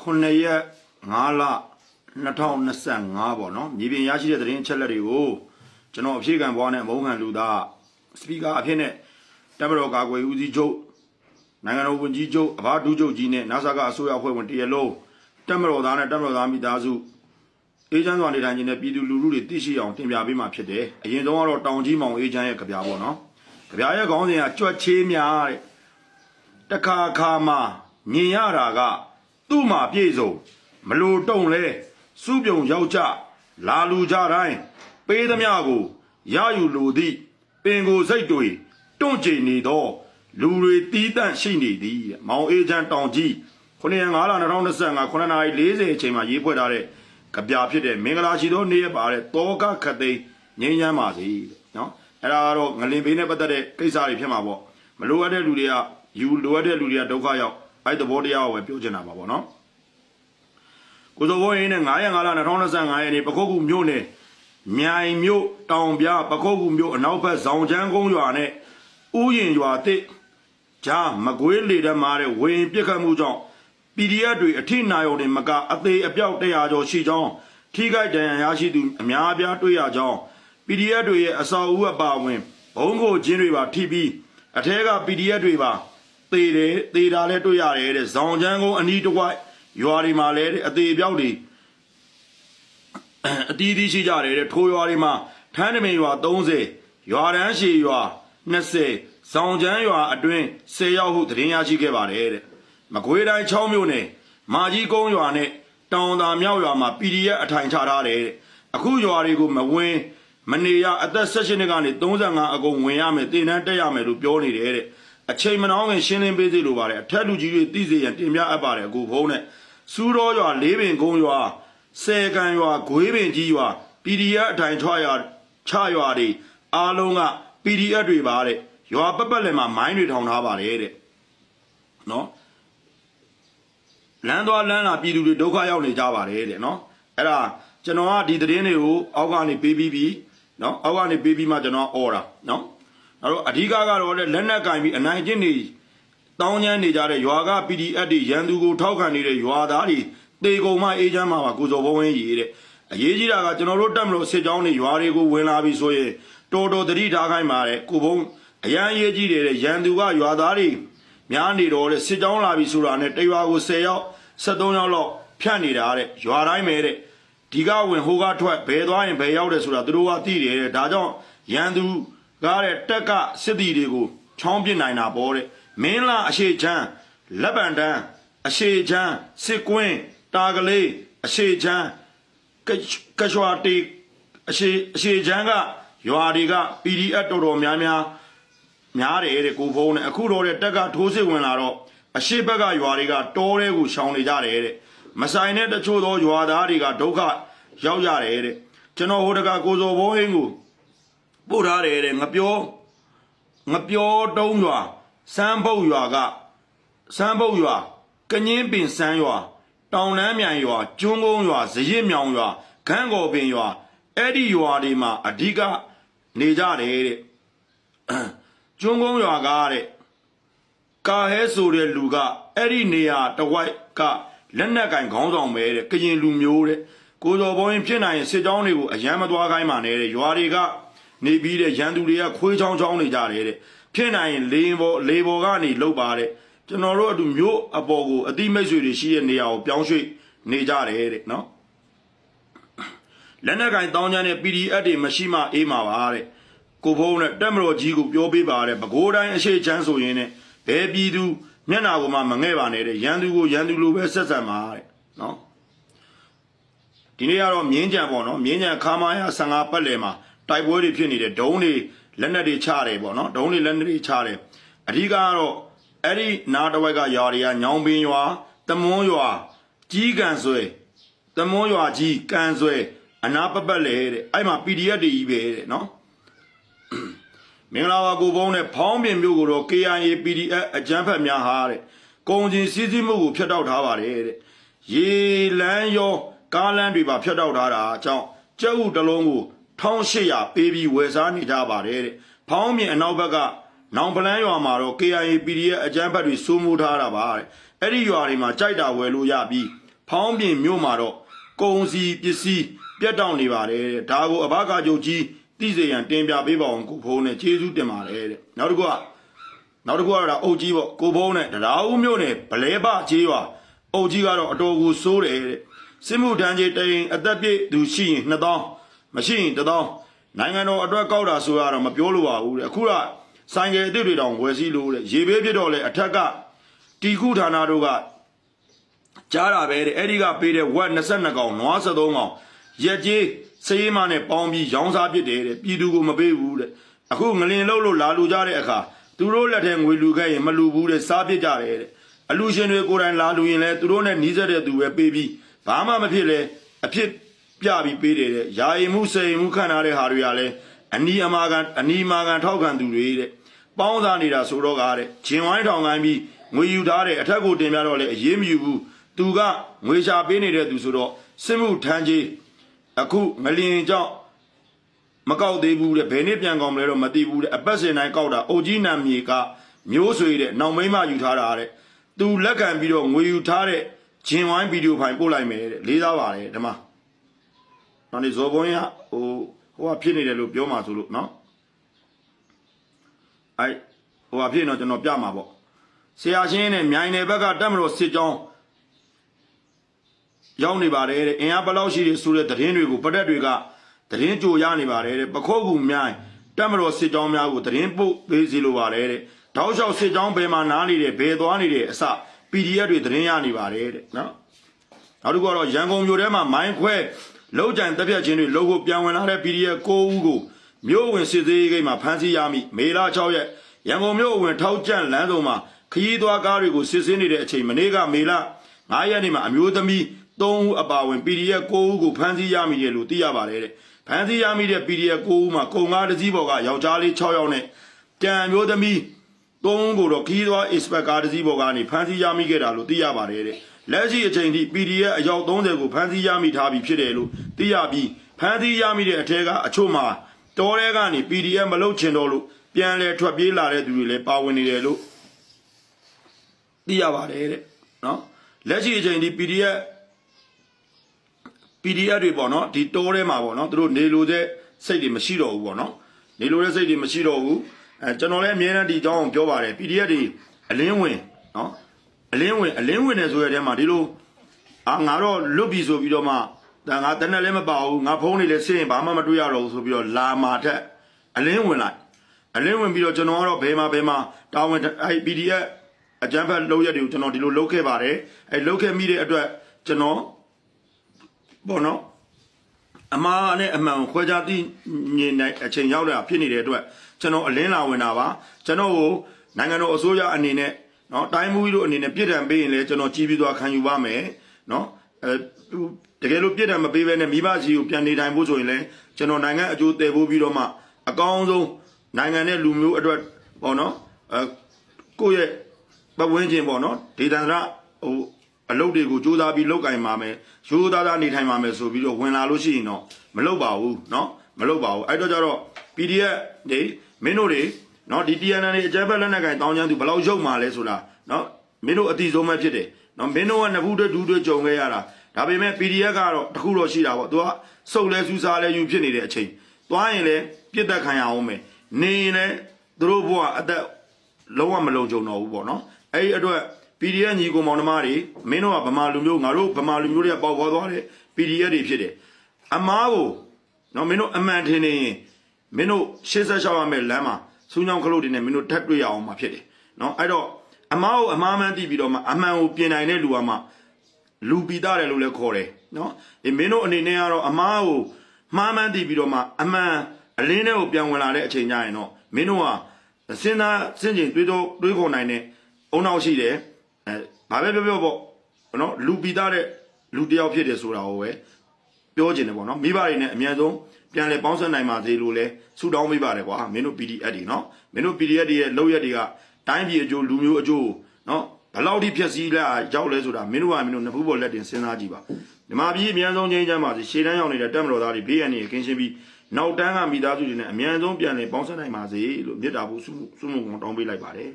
9ရက်5လ2025ပေါ့နော်မြေပြင်ရရှိတဲ့သတင်းအချက်လက်တွေကိုကျွန်တော်အဖြေခံဘွားနဲ့မုံခံလူသားစပီကာအဖြစ်နဲ့တမတော်ကာကွယ်ဦးစီးချုပ်နိုင်ငံတော်ဝန်ကြီးချုပ်အဘဒူးချုပ်ကြီးနဲ့နာဆာကအစိုးရအဖွဲ့ဝင်တရလုံးတမတော်သားနဲ့တမတော်သားမိသားစုအေဂျင့်စွာနေထိုင်ခြင်းနဲ့ပြည်သူလူထုတွေသိရှိအောင်တင်ပြပေးမှာဖြစ်တယ်အရင်ဆုံးကတော့တောင်ကြီးမောင်အေဂျင့်ရဲ့ကြပြပေါ့နော်ကြပြရဲ့ခေါင်းစဉ်ကကြွက်ချေးများတဲ့တခါခါမှာမြင်ရတာက သူ့မှာပြည့်စုံမလို့တုံလဲစုပြုံယောက်ျားလာလူကြတိုင်းပေးသမျှကိုရယူလိုသည့်ပင်ကိုစိတ်တွေတွန့်ကျင်နေသော လူတွေတီးတန့်ရှိနေသည်တဲ့မောင်အေးချမ်းတောင်ကြီး9ရက်5လ2025 9နာရီ40အချိန်မှာရေးဖွဲ့ထားတဲ့ကြပြဖြစ်တဲ့မင်္ဂလာရှိသောနေ့ရက်ပါတဲ့တောကခတ်သိမ်းငြိမ်းချမ်းပါစေတဲ့နော်အဲ့ဒါကတော့ငလင်ဘေးနဲ့ပတ်သက်တဲ့ကိစ္စတွေဖြစ်မှာပေါ့မလိုအပ်တဲ့လူတွေကယူလိုအပ်တဲ့လူတွေကဒုက္ခရောက် အဲ့သဘောတရားကိုပဲပြောချင်တာပါပေါ့နော်ကိုစောဘိုးရင်းနဲ့9ရက်5လ2025ရက်နေ့ပခုတ်ကူမြို့နယ်မြိုင်မြို့တောင်ပြပခုတ်ကူမြို့အနောက်ဘက်ဇောင်ချမ်းကုန်းရွာနဲ့ဥယျင်ရွာတစ်ဂျာမကွေးလေတမားတဲ့ဝင်းပြစ်ခတ်မှုကြောင့် PDF တွေအထိနာရုံနဲ့မကအသေးအပြောက်100ကျော်ရှိကြောင်းထိခိုက်ဒဏ်ရာရရှိသူအများအပြားတွေ့ရကြောင်း PDF တွေရဲ့အစာအုပ်အပါအဝင်ဘုံကိုချင်းတွေပါထိပြီးအထက်က PDF တွေပါ သေတယ်သေတာလည်းတွေ့ရတယ်တဲ့ဇောင်ချမ်းကုန်းအနီးတစ်ဝိုက်ရွာတွေမှာလည်းတဲ့အသေးအပြောက်တွေအတီးတီးရှိကြတယ်တဲ့ထိုးရွာတွေမှာထန်းတမင်ရွာ30ရွာတန်းရှည်ရွာ20ဇောင်ချမ်းရွာအတွင်း10ရောက်ဟုသတင်းရရှိခဲ့ပါတယ်တဲ့မကွေးတိုင်း6မြို့နယ်မာကြီးကုန်းရွာနဲ့တောင်သာမြောက်ရွာမှာ PDF အထိုင်ချထားတယ်တဲ့အခုရွာတွေကိုမဝင်မနေရအသက်16နှစ်ကနေ35အကုန်ဝင်ရမယ်တင်တန်းတက်ရမယ်လို့ပြောနေတယ်တဲ့ အချိန်မနှောင်းခင်ရှင်းလင်းပေးစီလိုပါတယ်အထက်လူကြီးတွေသိစေရန်တင်ပြအပ်ပါတယ်အခုဖုံးနဲ့စူးတော်ရွာလေးပင်ကုန်းရွာဆယ်ကန်ရွာဂွေးပင်ကြီးရွာ PDF အထိုင်ချရွာချရွာတွေအားလုံးက PDF တွေပါတဲ့ရွာပတ်ပတ်လည်မှာမိုင်းတွေထောင်ထားပါတယ်တဲ့နော်လမ်းသွားလမ်းလာပြည်သူတွေဒုက္ခရောက်နေကြပါတယ်တဲ့နော်အဲ့ဒါကျွန်တော်ကဒီသတင်းတွေကိုအောက်ကနေပေးပြီးပြီနော်အောက်ကနေပေးပြီးမှကျွန်တော်အော်တာနော် အဲ့တော့အဓိကကတော့လေလက်နက်ကင်ပြီးအနိုင်ကျင့်နေတောင်းကျမ်းနေကြတဲ့ရွာက PDF တွေရန်သူကိုထောက်ခံနေတဲ့ရွာသားတွေတေကုံမအေးချမ်းမှာပါကိုစောဘဝင်းကြီးတဲ့အရေးကြီးတာကကျွန်တော်တို့တက်မလို့စစ်ကြောင်းတွေရွာတွေကိုဝင်လာပြီဆိုရင်တော်တော်သတိထားခိုင်းပါတယ်ကိုဘုံအရန်ရေးကြီးတယ်တဲ့ရန်သူကရွာသားတွေများနေတော့တဲ့စစ်ကြောင်းလာပြီဆိုတာနဲ့တရွာကို10ယောက်73ယောက်လောက်ဖြတ်နေတာတဲ့ရွာတိုင်းပဲတဲ့ဒီကဝင်ဟိုကထွက်ဘယ်သွားရင်ဘယ်ရောက်တယ်ဆိုတာသူတို့ကသိတယ်တဲ့ဒါကြောင့်ရန်သူ ကားတဲ့တက်ကစစ်တီတွေကိုချောင်းပစ်နိုင်တာပေါ့တဲ့မင်းလာအရှိချမ်းလက်ပံတန်းအရှိချမ်းစစ်ကွင်းတာကလေးအရှိချမ်းကကရွာတီအရှိအရှိချမ်းကရွာတွေက PDF တော်တော်များများများတယ်တဲ့ကိုဖုံးနဲ့အခုတော့တဲ့တက်ကထိုးစစ်ဝင်လာတော့အရှိဘက်ကရွာတွေကတောထဲကိုရှောင်နေကြတယ်တဲ့မဆိုင်တဲ့တချို့သောရွာသားတွေကဒုက္ခရောက်ရတယ်တဲ့ကျွန်တော်ဟိုတကကိုစောဘိုးဟင်းကို ပို့ထားတယ်တဲ့ငပြောငပြောတုံးရွာစမ်းပုတ်ရွာကစမ်းပုတ်ရွာကငင်းပင်စမ်းရွာတောင်နှမ်းမြိုင်ရွာကျွန်းကုန်းရွာဇရစ်မြောင်ရွာခန်းကော်ပင်ရွာအဲ့ဒီရွာတွေမှာအဓိကနေကြတယ်တဲ့ကျွန်းကုန်းရွာကားတဲ့ကာဟဲဆိုတဲ့လူကအဲ့ဒီနေရာတစ်ဝိုက်ကလက်နက်ကင်ခေါင်းဆောင်ပဲတဲ့ကရင်လူမျိုးတဲ့ကိုစော်ဘုံရင်ဖြစ်နိုင်ရင်စစ်ကြောင်းတွေကိုအယမ်းမသွားခိုင်းပါနဲ့တဲ့ရွာတွေက နေပြီးတဲ့ရန်သူတွေကခွေးချောင်းချောင်းနေကြတယ်တဲ့ဖြစ်နိုင်ရင်လေဘောလေဘောကနေလှုပ်ပါတဲ့ကျွန်တော်တို့အတူမျိုးအပေါ်ကိုအတိမိတ်ဆွေတွေရှိတဲ့နေရာကိုပြောင်းရွှေ့နေကြတယ်တဲ့နော်လက်နက်ကင်တောင်းချမ်းတဲ့ PDF တွေမရှိမှအေးမှာပါတဲ့ကိုဖုံးနဲ့တက်မတော်ကြီးကိုပြောပေးပါတဲ့ပဲခူးတိုင်းအရှိချမ်းဆိုရင်နဲ့ဘယ်ပြည်သူမျက်နာကိုမှမငဲ့ပါနဲ့တဲ့ရန်သူကိုရန်သူလိုပဲဆက်ဆံပါတဲ့နော်ဒီနေ့ကတော့မြင်းကြံပေါ့နော်မြင်းကြံခါမာယာ15ပတ်လည်မှာ တိုက်ပွဲတွေဖြစ်နေတဲ့ဒုံးတွေလက်နက်တွေချတယ်ပေါ့နော်ဒုံးတွေလက်နက်တွေချတယ်အဓိကကတော့အဲ့ဒီနားတစ်ဝက်ကရွာတွေကညောင်ပင်ရွာတမွန်းရွာကြီးကန်ဆွဲတမွန်းရွာကြီးကန်ဆွဲအနာပပတ်လေတဲ့အဲ့မှာ PDF တွေကြီးပဲတဲ့နော်မင်္ဂလာပါကိုဘုံနဲ့ဖောင်းပြင်မျိုးကိုတော့ KIA PDF အကြမ်းဖက်များဟာတဲ့ကုံချင်းစည်းစည်းမှုကိုဖျက်တောက်ထားပါတယ်တဲ့ရေလန်းရောကားလန်းတွေပါဖျက်တောက်ထားတာအကြောင်းကျုပ်ဥတစ်လုံးကို 1800ပေးပြီးဝယ်စားနေကြပါတယ်တဲ့ဖောင်းပြင်အနောက်ဘက်ကနောင်ပလန်းရွာမှာတော့ KIA PDF အကြမ်းဖက်တွေစိုးမိုးထားတာပါတဲ့အဲ့ဒီရွာတွေမှာကြိုက်တာဝယ်လို့ရပြီးဖောင်းပြင်မြို့မှာတော့ကုံစီပစ္စည်းပြတ်တောက်နေပါတယ်တဲ့ဒါကိုအဘကကြုတ်ကြီးသိစေရန်တင်ပြပေးပါအောင်ကိုဖုံးနဲ့ကျေးဇူးတင်ပါတယ်တဲ့နောက်တစ်ခုကနောက်တစ်ခုကတော့အုတ်ကြီးပေါ့ကိုဖုံးနဲ့တရားဦးမြို့နယ်ဗလဲပကျေးရွာအုတ်ကြီးကတော့အတော်ကိုစိုးတယ်တဲ့စစ်မှုထမ်းကြီးတိန်အသက်ပြည့်သူရှိရင်2000 မရှိရင်1000နိုင်ငံတော်အတွက်ကောက်တာဆိုရတော့မပြောလို့ပါဘူးတဲ့အခုကဆိုင်ကယ်အစ်စ်တွေတောင်ဝယ်စီလို့တဲ့ရေဘေးဖြစ်တော့လေအထက်ကတီခုဌာနတို့ကကြားတာပဲတဲ့အဲ့ဒီကပေးတဲ့ဝက်22ကောင်နွား73ကောင်ရက်ကြီးစေးမနဲ့ပေါင်းပြီးရောင်းစားပစ်တယ်တဲ့ပြည်သူကိုမပေးဘူးတဲ့အခုငလင်လုံးလို့လာလူကြတဲ့အခါသူတို့လက်ထဲငွေလူခဲ့ရင်မလူဘူးတဲ့စားပစ်ကြတယ်တဲ့အလူရှင်တွေကိုယ်တိုင်လာလူရင်လဲသူတို့နဲ့နီးစပ်တဲ့သူပဲပေးပြီးဘာမှမဖြစ်လဲအဖြစ် ပြပြီးပေးတယ်တဲ့ယာယီမှုစိန်မှုခံထားတဲ့ဟာတွေကလည်းအနီအမာကန်အနီမာကန်ထောက်ခံသူတွေတဲ့ပေါင်းစားနေတာဆိုတော့ကားတဲ့ဂျင်ဝိုင်းထောင်ကိုင်းပြီးငွေယူထားတဲ့အထက်ကိုတင်ပြတော့လေအေးမယူဘူးသူကငွေရှာပေးနေတဲ့သူဆိုတော့စစ်မှုထမ်းကြီးအခုငလျင်ကြောင့်မကောက်သေးဘူးတဲ့ဘယ်နှစ်ပြန်ကောက်မလဲတော့မသိဘူးတဲ့အပတ်စဉ်တိုင်းကောက်တာအိုကြီးနံမြေကမျိုးဆွေတဲ့နောင်မိမယူထားတာတဲ့သူလက်ခံပြီးတော့ငွေယူထားတဲ့ဂျင်ဝိုင်းဗီဒီယိုဖိုင်ပို့လိုက်မယ်တဲ့လေးစားပါတယ်ဓမ္မ နောက်နေ့ဇော်ဘုန်းရဟိုဟိုကဖြစ်နေတယ်လို့ပြောမှဆိုလို့နော်အဲဟိုကဖြစ်နေတော့ကျွန်တော်ပြမှာပေါ့ဆရာရှင်းနဲ့မြိုင်နယ်ဘက်ကတက်မလို့စစ်ကြောင်းရောက်နေပါတယ်တဲ့အင်အားဘယ်လောက်ရှိတယ်ဆိုတဲ့သတင်းတွေကိုပတက်တွေကသတင်းကြိုရနေပါတယ်တဲ့ပခုတ်ကူမြိုင်တက်မတော်စစ်ကြောင်းများကိုသတင်းပို့ပေးစီလိုပါတယ်တဲ့တောက်လျှောက်စစ်ကြောင်းဘယ်မှာနားနေတယ်ဘယ်သွားနေတယ်အစ PDF တွေသတင်းရနေပါတယ်တဲ့နော်နောက်တစ်ခုကတော့ရန်ကုန်မြို့ထဲမှာမိုင်းခွဲ လောက်ကြံတက်ပြတ်ခြင်းတွေလုံဖို့ပြန်ဝင်လာတဲ့ PDF 9ဦးကိုမြို့ဝင်စစ်သေးဂိတ်မှာဖမ်းဆီးရမိမေလ6ရက်ရန်ကုန်မြို့ဝင်ထောက်ကျန့်လမ်းစုံမှာခရီးသွားကားတွေကိုစစ်ဆေးနေတဲ့အချိန်မနေ့ကမေလ9ရက်နေ့မှာအမျိုးသမီး3ဦးအပါအဝင် PDF 9ဦးကိုဖမ်းဆီးရမိတယ်လို့သိရပါတယ်တဲ့ဖမ်းဆီးရမိတဲ့ PDF 9ဦးမှာကုံကားတစ်စီးပေါ်ကယောက်ျားလေး6ယောက်နဲ့ကြံအမျိုးသမီး 3ဦးကိုတော့ခီးသွား expert ကားတစ်စီးပေါ်ကနေဖမ်းဆီးရမိခဲ့တာလို့သိရပါတယ်တဲ့လက်ရှိအချိန်ထိ PDF အယောက်30ကိုဖမ်းဆီးရမိထားပြီးဖြစ်တယ်လို့သိရပြီးဖမ်းဆီးရမိတဲ့အထက်ကအချို့မှာတော်ရဲကနေ PDF မလုတ်ချင်တော့လို့ပြန်လဲထွက်ပြေးလာတဲ့သူတွေလည်းပါဝင်နေတယ်လို့သိရပါတယ်တဲ့နော်လက်ရှိအချိန်ထိ PDF PDF တွေပေါ့နော်ဒီတိုးထဲမှာပေါ့နော်သူတို့နေလို့တဲ့စိတ်တွေမရှိတော့ဘူးပေါ့နော်နေလို့တဲ့စိတ်တွေမရှိတော့ဘူး အဲကျွန်တော်လည်းအမြဲတမ်းဒီအကြောင်းကိုပြောပါတယ် PDF တွေအလင်းဝင်နော်အလင်းဝင်အလင်းဝင်နေဆိုရတဲ့မှာဒီလိုအာငါတော့လွတ်ပြီဆိုပြီးတော့မှဒါငါတနက်လည်းမပါဘူးငါဖုန်းနေလည်းဆင်းရင်ဘာမှမတွေ့ရတော့ဘူးဆိုပြီးတော့လာမာထက်အလင်းဝင်လိုက်အလင်းဝင်ပြီးတော့ကျွန်တော်ကတော့ဘယ်မှာဘယ်မှာတာဝန်အဲ PDF အကြမ်းဖက်လုပ်ရက်တွေကိုကျွန်တော်ဒီလိုလုပ်ခဲ့ပါတယ်အဲလုပ်ခဲ့မိတဲ့အတွက်ကျွန်တော်ပေါ့နော် အမှားနဲ့အမှန်ကိုခွဲခြားသိမြင်တဲ့အချိန်ရောက်လာဖြစ်နေတဲ့အတွက်ကျွန်တော်အလင်းလာဝင်တာပါကျွန်တော်ကိုနိုင်ငံတော်အစိုးရအနေနဲ့နော်တိုင်းမှုကြီးတို့အနေနဲ့ပြည်ထံပေးရင်လည်းကျွန်တော်ကြည်ပြီးသွားခံယူပါမယ်နော်အဲတကယ်လို့ပြည်ထံမပေးဘဲနဲ့မိဘကြီးကိုပြန်နေထိုင်ဖို့ဆိုရင်လည်းကျွန်တော်နိုင်ငံအကျိုးတည်ဖို့ပြီးတော့မှအကောင်းဆုံးနိုင်ငံနဲ့လူမျိုးအတွက်ပေါ့နော်အဲကိုယ့်ရဲ့ပတ်ဝန်းကျင်ပေါ့နော်ဒေသန္တရဟို အလုပ်တွေကိုစူးစမ်းပြီးလုပ်ကင်ပါမယ်ရိုးသားသားနေထိုင်ပါမယ်ဆိုပြီးတော့ဝင်လာလို့ရှိရင်တော့မလုပ်ပါဘူးเนาะမလုပ်ပါဘူးအဲ့တော့ကျတော့ PDF တွေမင်းတို့တွေเนาะဒီ TNN တွေအကြမ်းဖက်လက်နက်ကင်တောင်းချမ်းသူဘယ်လောက်ရုပ်มาလဲဆိုတာเนาะမင်းတို့အတိဆုံးပဲဖြစ်တယ်เนาะမင်းတို့ကနှစ်ဖူးတွေဒူးတွေကြုံခဲ့ရတာဒါပေမဲ့ PDF ကတော့တခုတော့ရှိတာပေါ့သူကစုပ်လဲစူးစားလဲယူဖြစ်နေတဲ့အချိန်သွားရင်လည်းပြစ်သက်ခံရအောင်မယ်နေရင်လည်းသူတို့ဘဝအသက်လုံးဝမလုံခြုံတော့ဘူးပေါ့နော်အဲ့ဒီအတွက် PDF ညီကိုမောင်နှမတွေမင်းတို့ကဗမာလူမျိုးငါတို့ဗမာလူမျိုးတွေကပေါက်ခေါ်သွားတယ် PDF တွေဖြစ်တယ်အမားကိုနော်မင်းတို့အမှန်ထင်နေရင်မင်းတို့ရှေ့ဆက်ရှောက်ရမယ့်လမ်းမှာစူးညောင်းခလုတ်တွေနဲ့မင်းတို့ထပ်တွေ့ရအောင်မှာဖြစ်တယ်နော်အဲ့တော့အမားကိုအမားမှန်းသိပြီးတော့မှအမှန်ကိုပြင်နိုင်တဲ့လူကမှလူပီတာတယ်လို့လည်းခေါ်တယ်နော်အေးမင်းတို့အနေနဲ့ကတော့အမားကိုမှားမှန်းသိပြီးတော့မှအမှန်အလင်းထဲကိုပြန်ဝင်လာတဲ့အချိန်ကျရင်တော့မင်းတို့ကစဉ်းစားစဉ်းကျင်တွေးတော့တွေးခေါ်နိုင်တဲ့အုံနောက်ရှိတယ် အဲဘာပဲပြောပြောပေါ့နော်လူပီတာတဲ့လူတယောက်ဖြစ်တယ်ဆိုတာကိုပဲပြောချင်တယ်ပေါ့နော်မိဘတွေနဲ့အများဆုံးပြန်လဲပေါင်းဆက်နိုင်ပါသေးလို့လဲဆူတောင်းပေးပါတယ်ကွာမင်းတို့ PDF တွေနော်မင်းတို့ PDF တွေရဲ့လောက်ရက်တွေကတိုင်းပြည်အကျိုးလူမျိုးအကျိုးနော်ဘယ်လောက်ထိဖြည့်ဆည်းလာရောက်လဲဆိုတာမင်းတို့ကမင်းတို့နှစ်ဖူးပေါ်လက်တင်စဉ်းစားကြည့်ပါဒီမှာပြည်အများဆုံးချင်းချမ်းပါစီရှေ့တန်းရောက်နေတဲ့တက်မတော်သားတွေဘေးရန်နေကင်းရှင်းပြီးနောက်တန်းကမိသားစုတွေနဲ့အများဆုံးပြန်လဲပေါင်းဆက်နိုင်ပါစေလို့မြစ်တာဖို့ဆုဆုမုံတောင်းပေးလိုက်ပါတယ်